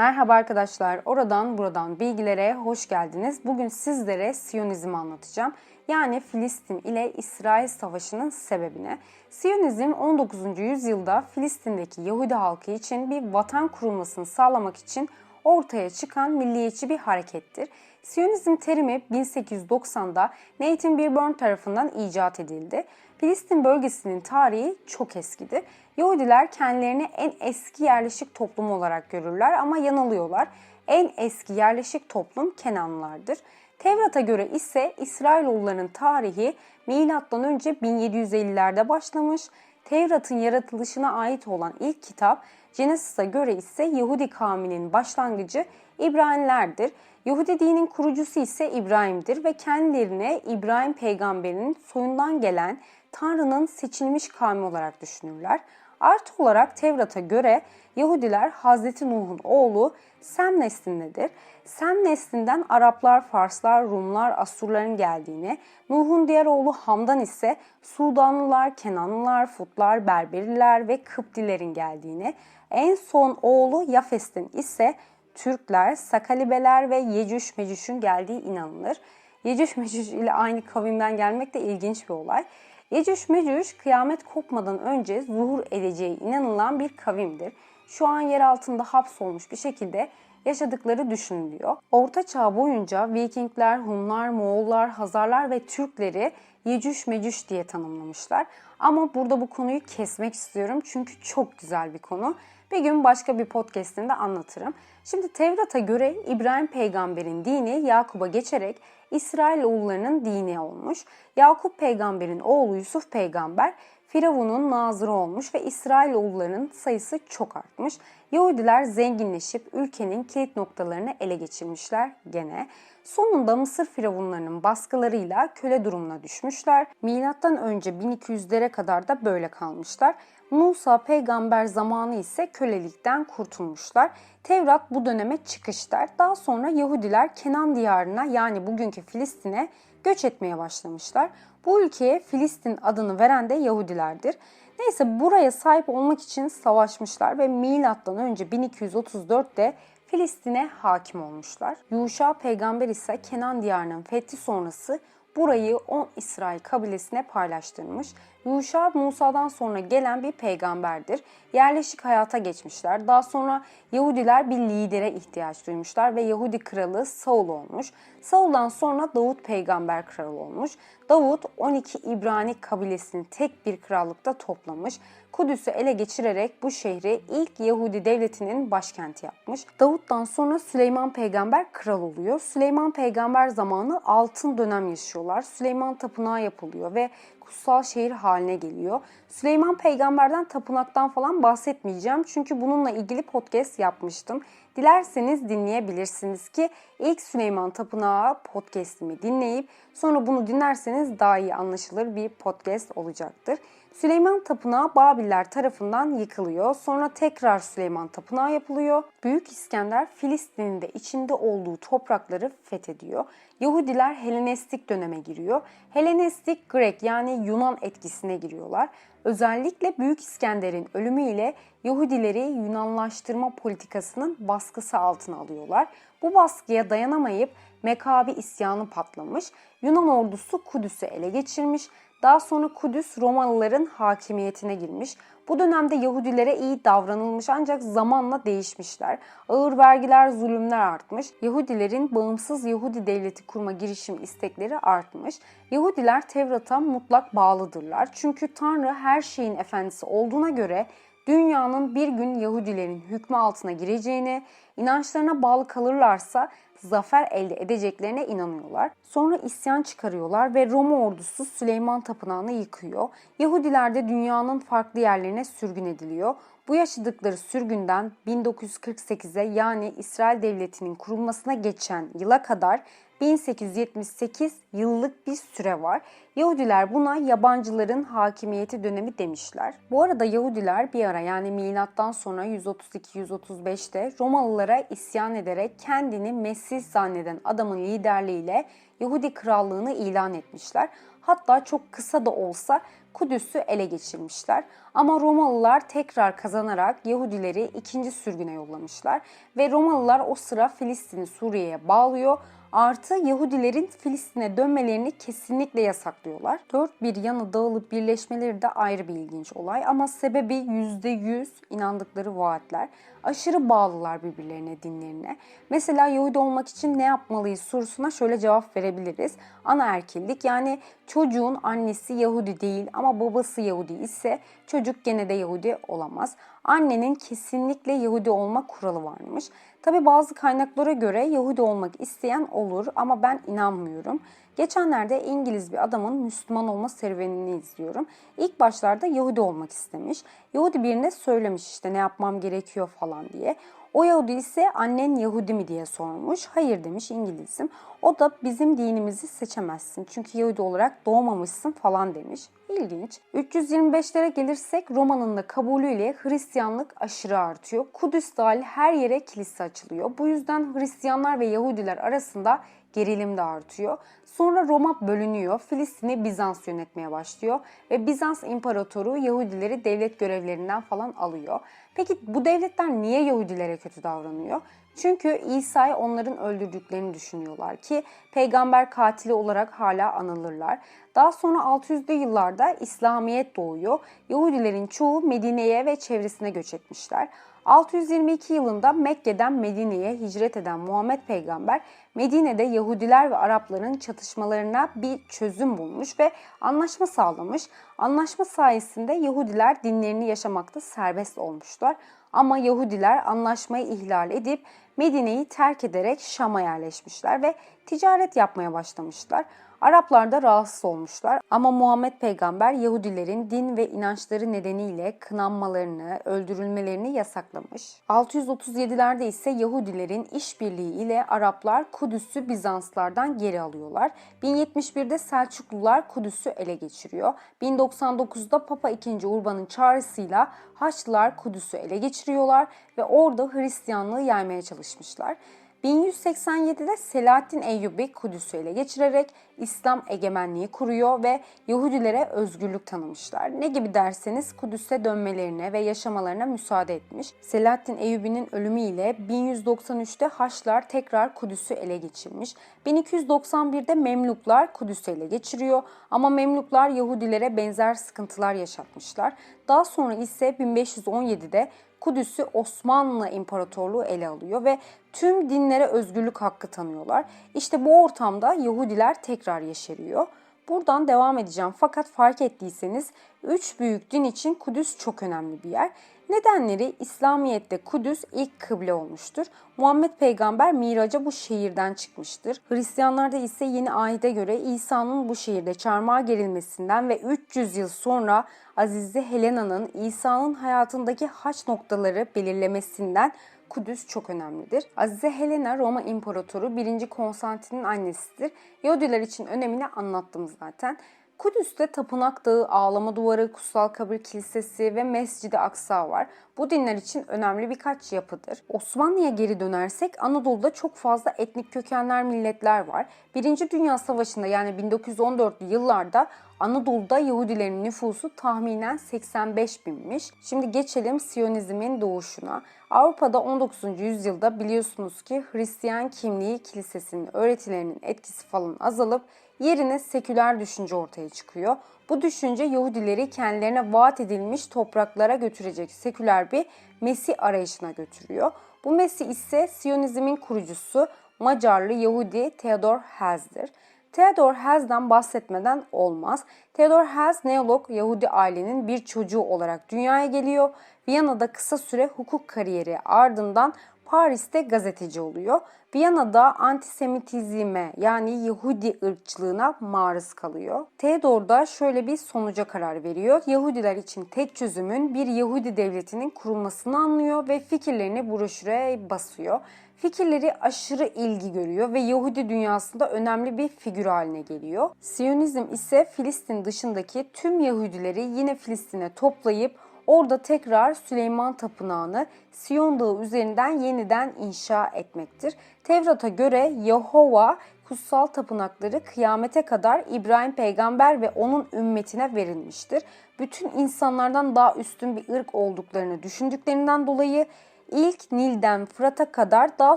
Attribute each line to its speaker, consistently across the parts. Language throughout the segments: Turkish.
Speaker 1: Merhaba arkadaşlar, oradan buradan bilgilere hoş geldiniz. Bugün sizlere Siyonizmi anlatacağım. Yani Filistin ile İsrail Savaşı'nın sebebini. Siyonizm 19. yüzyılda Filistin'deki Yahudi halkı için bir vatan kurulmasını sağlamak için ortaya çıkan milliyetçi bir harekettir. Siyonizm terimi 1890'da Nathan Birburn tarafından icat edildi. Filistin bölgesinin tarihi çok eskidir. Yahudiler kendilerini en eski yerleşik toplum olarak görürler ama yanılıyorlar. En eski yerleşik toplum Kenanlılardır. Tevrat'a göre ise İsrailoğulların tarihi milattan önce 1750'lerde başlamış. Tevrat'ın yaratılışına ait olan ilk kitap Genesis'e göre ise Yahudi kavminin başlangıcı İbranilerdir. Yahudi dinin kurucusu ise İbrahim'dir ve kendilerine İbrahim peygamberinin soyundan gelen Tanrı'nın seçilmiş kavmi olarak düşünürler. Artı olarak Tevrat'a göre Yahudiler Hazreti Nuh'un oğlu Sem neslindedir. Sem neslinden Araplar, Farslar, Rumlar, Asurların geldiğini, Nuh'un diğer oğlu Hamdan ise Sudanlılar, Kenanlılar, Futlar, Berberiler ve Kıptilerin geldiğini, en son oğlu Yafes'in ise Türkler, Sakalibeler ve Yecüş Mecüş'ün geldiği inanılır. Yecüş Mecüş ile aynı kavimden gelmek de ilginç bir olay. Yecüş Mecüş kıyamet kopmadan önce zuhur edeceği inanılan bir kavimdir. Şu an yer altında hapsolmuş bir şekilde yaşadıkları düşünülüyor. Orta Çağ boyunca Vikingler, Hunlar, Moğollar, Hazarlar ve Türkleri Yecüş Mecüş diye tanımlamışlar. Ama burada bu konuyu kesmek istiyorum çünkü çok güzel bir konu. Bir gün başka bir podcastinde anlatırım. Şimdi Tevrat'a göre İbrahim peygamberin dini Yakub'a geçerek İsrail oğullarının dini olmuş. Yakup peygamberin oğlu Yusuf peygamber Firavun'un nazırı olmuş ve İsrail oğullarının sayısı çok artmış. Yahudiler zenginleşip ülkenin kilit noktalarını ele geçirmişler gene. Sonunda Mısır firavunlarının baskılarıyla köle durumuna düşmüşler. Milattan önce 1200'lere kadar da böyle kalmışlar. Musa peygamber zamanı ise kölelikten kurtulmuşlar. Tevrat bu döneme çıkış der. Daha sonra Yahudiler Kenan diyarına yani bugünkü Filistin'e göç etmeye başlamışlar. Bu ülkeye Filistin adını veren de Yahudilerdir. Neyse buraya sahip olmak için savaşmışlar ve milattan önce 1234'te Filistin'e hakim olmuşlar. Yuşa peygamber ise Kenan diyarının fethi sonrası burayı 10 İsrail kabilesine paylaştırmış. Yuşa Musa'dan sonra gelen bir peygamberdir. Yerleşik hayata geçmişler. Daha sonra Yahudiler bir lidere ihtiyaç duymuşlar ve Yahudi kralı Saul olmuş. Saul'dan sonra Davut peygamber kralı olmuş. Davut 12 İbrani kabilesini tek bir krallıkta toplamış. Kudüs'ü ele geçirerek bu şehri ilk Yahudi devletinin başkenti yapmış. Davut'tan sonra Süleyman peygamber kral oluyor. Süleyman peygamber zamanı altın dönem yaşıyorlar. Süleyman tapınağı yapılıyor ve kutsal şehir haline geliyor. Süleyman peygamberden tapınaktan falan bahsetmeyeceğim. Çünkü bununla ilgili podcast yapmıştım. Dilerseniz dinleyebilirsiniz ki ilk Süleyman Tapınağı podcastimi dinleyip sonra bunu dinlerseniz daha iyi anlaşılır bir podcast olacaktır. Süleyman Tapınağı Babiller tarafından yıkılıyor. Sonra tekrar Süleyman Tapınağı yapılıyor. Büyük İskender Filistin'in de içinde olduğu toprakları fethediyor. Yahudiler Helenistik döneme giriyor. Helenistik Grek yani Yunan etkisine giriyorlar. Özellikle Büyük İskender'in ölümüyle Yahudileri Yunanlaştırma politikasının baskısı altına alıyorlar. Bu baskıya dayanamayıp Mekabi isyanı patlamış. Yunan ordusu Kudüs'ü ele geçirmiş. Daha sonra Kudüs Romalıların hakimiyetine girmiş. Bu dönemde Yahudilere iyi davranılmış ancak zamanla değişmişler. Ağır vergiler, zulümler artmış. Yahudilerin bağımsız Yahudi devleti kurma girişim istekleri artmış. Yahudiler Tevrat'a mutlak bağlıdırlar. Çünkü Tanrı her şeyin efendisi olduğuna göre dünyanın bir gün Yahudilerin hükmü altına gireceğine, inançlarına bağlı kalırlarsa zafer elde edeceklerine inanıyorlar. Sonra isyan çıkarıyorlar ve Roma ordusu Süleyman Tapınağı'nı yıkıyor. Yahudiler de dünyanın farklı yerlerine sürgün ediliyor. Bu yaşadıkları sürgünden 1948'e yani İsrail Devleti'nin kurulmasına geçen yıla kadar 1878 yıllık bir süre var. Yahudiler buna yabancıların hakimiyeti dönemi demişler. Bu arada Yahudiler bir ara yani milattan sonra 132-135'te Romalılara isyan ederek kendini Mesih zanneden adamın liderliğiyle Yahudi krallığını ilan etmişler. Hatta çok kısa da olsa Kudüs'ü ele geçirmişler. Ama Romalılar tekrar kazanarak Yahudileri ikinci sürgüne yollamışlar ve Romalılar o sıra Filistin'i Suriye'ye bağlıyor. Artı Yahudilerin Filistin'e dönmelerini kesinlikle yasaklıyorlar. Dört bir yana dağılıp birleşmeleri de ayrı bir ilginç olay ama sebebi %100 inandıkları vaatler. Aşırı bağlılar birbirlerine, dinlerine. Mesela Yahudi olmak için ne yapmalıyız sorusuna şöyle cevap verebiliriz. Anaerkillik yani çocuğun annesi Yahudi değil ama babası Yahudi ise çocuk gene de Yahudi olamaz. Annenin kesinlikle Yahudi olma kuralı varmış. Tabi bazı kaynaklara göre Yahudi olmak isteyen olur ama ben inanmıyorum. Geçenlerde İngiliz bir adamın Müslüman olma serüvenini izliyorum. İlk başlarda Yahudi olmak istemiş. Yahudi birine söylemiş işte ne yapmam gerekiyor falan diye. O Yahudi ise annen Yahudi mi diye sormuş. Hayır demiş İngilizim. O da bizim dinimizi seçemezsin. Çünkü Yahudi olarak doğmamışsın falan demiş. İlginç. 325'lere gelirsek Roma'nın da kabulüyle Hristiyanlık aşırı artıyor. Kudüs dahil her yere kilise açılıyor. Bu yüzden Hristiyanlar ve Yahudiler arasında gerilim de artıyor. Sonra Roma bölünüyor. Filistin'i Bizans yönetmeye başlıyor ve Bizans imparatoru Yahudileri devlet görevlerinden falan alıyor. Peki bu devletler niye Yahudilere kötü davranıyor? Çünkü İsa'yı onların öldürdüklerini düşünüyorlar ki peygamber katili olarak hala anılırlar. Daha sonra 600'lü yıllarda İslamiyet doğuyor. Yahudilerin çoğu Medine'ye ve çevresine göç etmişler. 622 yılında Mekke'den Medine'ye hicret eden Muhammed peygamber Medine'de Yahudiler ve Arapların çatışmalarına bir çözüm bulmuş ve anlaşma sağlamış. Anlaşma sayesinde Yahudiler dinlerini yaşamakta serbest olmuşlar. Ama Yahudiler anlaşmayı ihlal edip Medine'yi terk ederek Şam'a yerleşmişler ve ticaret yapmaya başlamışlar. Araplar da rahatsız olmuşlar ama Muhammed peygamber Yahudilerin din ve inançları nedeniyle kınanmalarını, öldürülmelerini yasaklamış. 637'lerde ise Yahudilerin işbirliği ile Araplar Kudüs'ü Bizanslardan geri alıyorlar. 1071'de Selçuklular Kudüs'ü ele geçiriyor. 1099'da Papa II. Urban'ın çağrısıyla Haçlılar Kudüs'ü ele geçiriyorlar ve orada Hristiyanlığı yaymaya çalışmışlar. 1187'de Selahaddin Eyyubi Kudüs'ü ele geçirerek İslam egemenliği kuruyor ve Yahudilere özgürlük tanımışlar. Ne gibi derseniz Kudüs'e dönmelerine ve yaşamalarına müsaade etmiş. Selahaddin Eyyubi'nin ölümüyle 1193'te Haçlar tekrar Kudüs'ü ele geçirmiş. 1291'de Memluklar Kudüs'ü ele geçiriyor ama Memluklar Yahudilere benzer sıkıntılar yaşatmışlar. Daha sonra ise 1517'de Kudüs'ü Osmanlı İmparatorluğu ele alıyor ve tüm dinlere özgürlük hakkı tanıyorlar. İşte bu ortamda Yahudiler tekrar yeşeriyor. Buradan devam edeceğim fakat fark ettiyseniz üç büyük din için Kudüs çok önemli bir yer. Nedenleri İslamiyet'te Kudüs ilk kıble olmuştur. Muhammed peygamber miraca bu şehirden çıkmıştır. Hristiyanlarda ise yeni ahide göre İsa'nın bu şehirde çarmıha gerilmesinden ve 300 yıl sonra Azize Helena'nın İsa'nın hayatındaki haç noktaları belirlemesinden Kudüs çok önemlidir. Azize Helena Roma İmparatoru 1. Konstantin'in annesidir. Yahudiler için önemini anlattım zaten. Kudüs'te Tapınak Dağı, Ağlama Duvarı, Kutsal Kabir Kilisesi ve Mescid-i Aksa var. Bu dinler için önemli birkaç yapıdır. Osmanlı'ya geri dönersek Anadolu'da çok fazla etnik kökenler milletler var. Birinci Dünya Savaşı'nda yani 1914'lü yıllarda Anadolu'da Yahudilerin nüfusu tahminen 85 binmiş. Şimdi geçelim Siyonizmin doğuşuna. Avrupa'da 19. yüzyılda biliyorsunuz ki Hristiyan kimliği kilisesinin öğretilerinin etkisi falan azalıp yerine seküler düşünce ortaya çıkıyor. Bu düşünce Yahudileri kendilerine vaat edilmiş topraklara götürecek seküler bir Mesih arayışına götürüyor. Bu Mesih ise Siyonizmin kurucusu Macarlı Yahudi Theodor Herzl'dir. Theodor Herzl'den bahsetmeden olmaz. Theodor Herzl neolog Yahudi ailenin bir çocuğu olarak dünyaya geliyor. Viyana'da kısa süre hukuk kariyeri ardından Paris'te gazeteci oluyor. Viyana'da antisemitizme yani Yahudi ırkçılığına maruz kalıyor. Theodor da şöyle bir sonuca karar veriyor. Yahudiler için tek çözümün bir Yahudi devletinin kurulmasını anlıyor ve fikirlerini broşüre basıyor. Fikirleri aşırı ilgi görüyor ve Yahudi dünyasında önemli bir figür haline geliyor. Siyonizm ise Filistin dışındaki tüm Yahudileri yine Filistin'e toplayıp orada tekrar Süleyman Tapınağı'nı Siyon Dağı üzerinden yeniden inşa etmektir. Tevrat'a göre Yehova kutsal tapınakları kıyamete kadar İbrahim peygamber ve onun ümmetine verilmiştir. Bütün insanlardan daha üstün bir ırk olduklarını düşündüklerinden dolayı ilk Nil'den Fırat'a kadar daha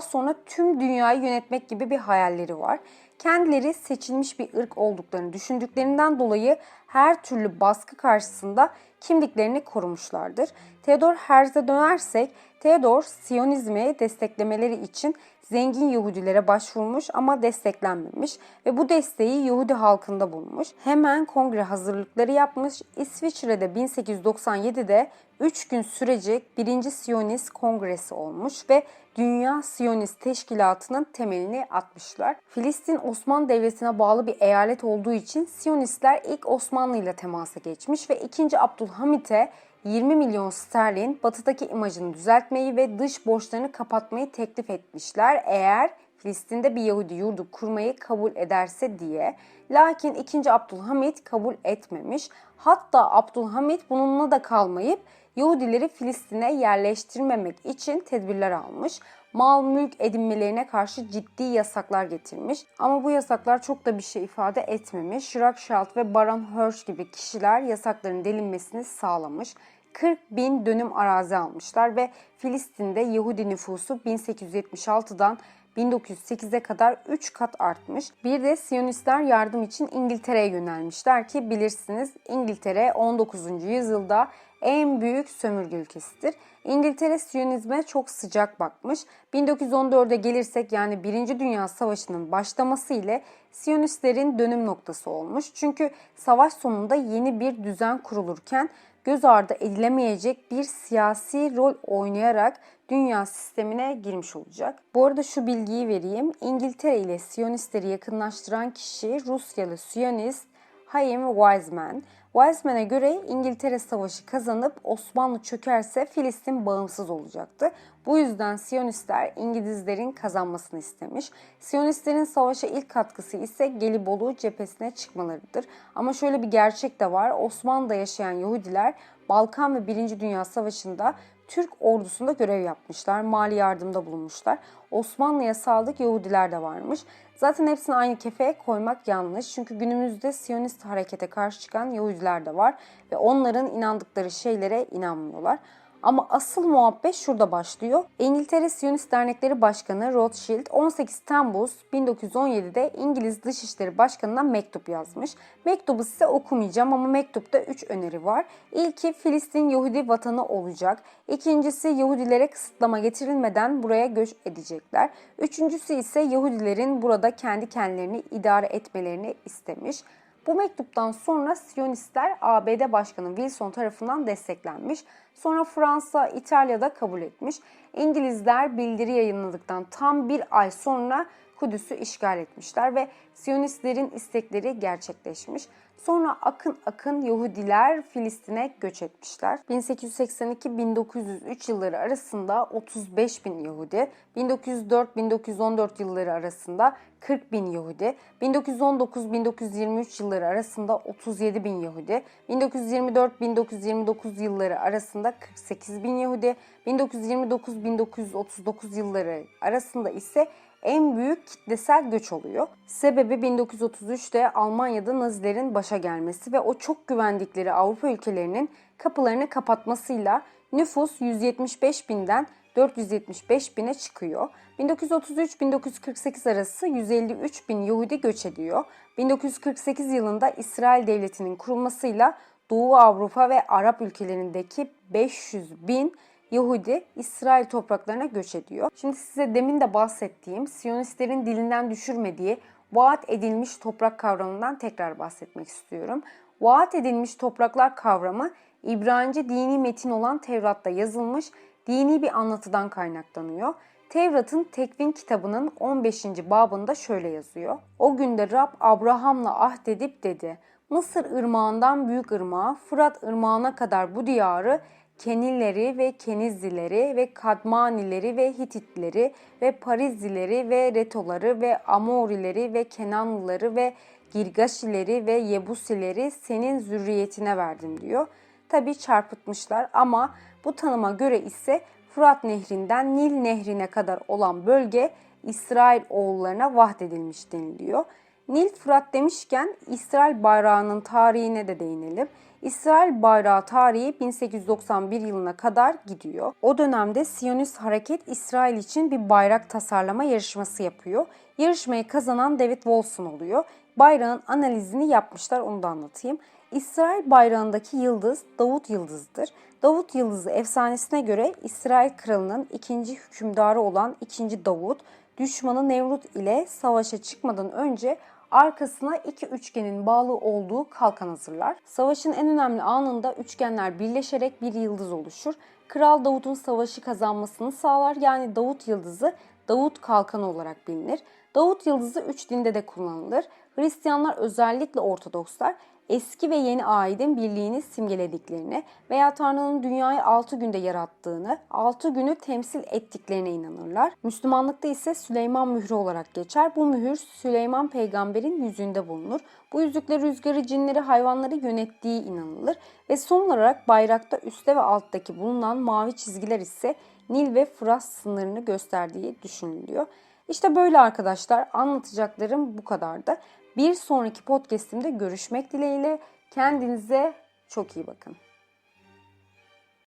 Speaker 1: sonra tüm dünyayı yönetmek gibi bir hayalleri var. Kendileri seçilmiş bir ırk olduklarını düşündüklerinden dolayı her türlü baskı karşısında kimliklerini korumuşlardır. Theodor Herz'e dönersek, Theodor Siyonizmi desteklemeleri için zengin Yahudilere başvurmuş ama desteklenmemiş ve bu desteği Yahudi halkında bulmuş. Hemen kongre hazırlıkları yapmış. İsviçre'de 1897'de 3 gün sürecek 1. Siyonist Kongresi olmuş ve Dünya Siyonist Teşkilatı'nın temelini atmışlar. Filistin Osmanlı Devleti'ne bağlı bir eyalet olduğu için Siyonistler ilk Osmanlı ile temasa geçmiş ve 2. Abdülhamit'e 20 milyon sterlin batıdaki imajını düzeltmeyi ve dış borçlarını kapatmayı teklif etmişler eğer Filistin'de bir Yahudi yurdu kurmayı kabul ederse diye. Lakin 2. Abdülhamit kabul etmemiş. Hatta Abdülhamit bununla da kalmayıp Yahudileri Filistin'e yerleştirmemek için tedbirler almış. Mal mülk edinmelerine karşı ciddi yasaklar getirmiş. Ama bu yasaklar çok da bir şey ifade etmemiş. Rothschild ve Baron Hirsch gibi kişiler yasakların delinmesini sağlamış. 40 bin dönüm arazi almışlar ve Filistin'de Yahudi nüfusu 1876'dan 1908'e kadar 3 kat artmış. Bir de Siyonistler yardım için İngiltere'ye yönelmişler ki bilirsiniz İngiltere 19. yüzyılda en büyük sömürge ülkesidir. İngiltere Siyonizme çok sıcak bakmış. 1914'e gelirsek yani 1. Dünya Savaşı'nın başlaması ile Siyonistlerin dönüm noktası olmuş. Çünkü savaş sonunda yeni bir düzen kurulurken göz ardı edilemeyecek bir siyasi rol oynayarak dünya sistemine girmiş olacak. Bu arada şu bilgiyi vereyim. İngiltere ile Siyonistleri yakınlaştıran kişi Rusyalı Siyonist Chaim Weizmann. Weizmann'e göre İngiltere savaşı kazanıp Osmanlı çökerse Filistin bağımsız olacaktı. Bu yüzden Siyonistler İngilizlerin kazanmasını istemiş. Siyonistlerin savaşa ilk katkısı ise Gelibolu cephesine çıkmalarıdır. Ama şöyle bir gerçek de var. Osmanlı'da yaşayan Yahudiler Balkan ve 1. Dünya Savaşı'nda Türk ordusunda görev yapmışlar, mali yardımda bulunmuşlar. Osmanlı'ya sadık Yahudiler de varmış. Zaten hepsini aynı kefeye koymak yanlış. Çünkü günümüzde Siyonist harekete karşı çıkan Yahudiler de var ve onların inandıkları şeylere inanmıyorlar. Ama asıl muhabbet şurada başlıyor. İngiltere Siyonist Dernekleri Başkanı Rothschild 18 Temmuz 1917'de İngiliz Dışişleri Başkanı'na mektup yazmış. Mektubu size okumayacağım ama mektupta 3 öneri var. İlki Filistin Yahudi vatanı olacak. İkincisi Yahudilere kısıtlama getirilmeden buraya göç edecekler. Üçüncüsü ise Yahudilerin burada kendi kendilerini idare etmelerini istemiş. Bu mektuptan sonra Siyonistler ABD Başkanı Wilson tarafından desteklenmiş. Sonra Fransa, İtalya'da kabul etmiş. İngilizler bildiri yayınladıktan tam bir ay sonra Kudüs'ü işgal etmişler ve Siyonistlerin istekleri gerçekleşmiş. Sonra akın akın Yahudiler Filistin'e göç etmişler. 1882-1903 yılları arasında 35 bin Yahudi, 1904-1914 yılları arasında 40 bin Yahudi, 1919-1923 yılları arasında 37 bin Yahudi, 1924-1929 yılları arasında 48 bin Yahudi, 1929-1939 yılları arasında ise en büyük kitlesel göç oluyor. Sebebi 1933'te Almanya'da Nazilerin başa gelmesi ve o çok güvendikleri Avrupa ülkelerinin kapılarını kapatmasıyla nüfus 175 binden 475 bine çıkıyor. 1933-1948 arası 153 bin Yahudi göç ediyor. 1948 yılında İsrail Devleti'nin kurulmasıyla Doğu Avrupa ve Arap ülkelerindeki 500 bin Yahudi İsrail topraklarına göç ediyor. Şimdi size demin de bahsettiğim Siyonistlerin dilinden düşürmediği vaat edilmiş toprak kavramından tekrar bahsetmek istiyorum. Vaat edilmiş topraklar kavramı İbranice dini metin olan Tevrat'ta yazılmış dini bir anlatıdan kaynaklanıyor. Tevrat'ın Tekvin kitabının 15. babında şöyle yazıyor. O günde Rab Abraham'la ahdedip dedi. Mısır ırmağından büyük ırmağa, Fırat ırmağına kadar bu diyarı Kenilleri ve Kenizlileri ve Kadmanileri ve Hititleri ve Parizlileri ve Retoları ve Amorileri ve Kenanlıları ve Girgaşileri ve Yebusileri senin zürriyetine verdim diyor. Tabi çarpıtmışlar ama bu tanıma göre ise Fırat Nehri'nden Nil Nehri'ne kadar olan bölge İsrail oğullarına vahdedilmiş deniliyor. Nil Fırat demişken İsrail bayrağının tarihine de değinelim. İsrail bayrağı tarihi 1891 yılına kadar gidiyor. O dönemde Siyonist hareket İsrail için bir bayrak tasarlama yarışması yapıyor. Yarışmayı kazanan David Wolfson oluyor. Bayrağın analizini yapmışlar onu da anlatayım. İsrail bayrağındaki yıldız Davut yıldızıdır. Davut yıldızı efsanesine göre İsrail kralının ikinci hükümdarı olan 2. Davut düşmanı Nevrut ile savaşa çıkmadan önce arkasına iki üçgenin bağlı olduğu kalkan hazırlar. Savaşın en önemli anında üçgenler birleşerek bir yıldız oluşur. Kral Davut'un savaşı kazanmasını sağlar. Yani Davut yıldızı Davut kalkanı olarak bilinir. Davut yıldızı üç dinde de kullanılır. Hristiyanlar özellikle Ortodokslar eski ve yeni aidin birliğini simgelediklerini veya Tanrı'nın dünyayı 6 günde yarattığını, 6 günü temsil ettiklerine inanırlar. Müslümanlıkta ise Süleyman mührü olarak geçer. Bu mühür Süleyman peygamberin yüzünde bulunur. Bu yüzükle rüzgarı, cinleri, hayvanları yönettiği inanılır. Ve son olarak bayrakta üstte ve alttaki bulunan mavi çizgiler ise Nil ve Fırat sınırını gösterdiği düşünülüyor. İşte böyle arkadaşlar anlatacaklarım bu kadardı. Bir sonraki podcastimde görüşmek dileğiyle kendinize çok iyi bakın.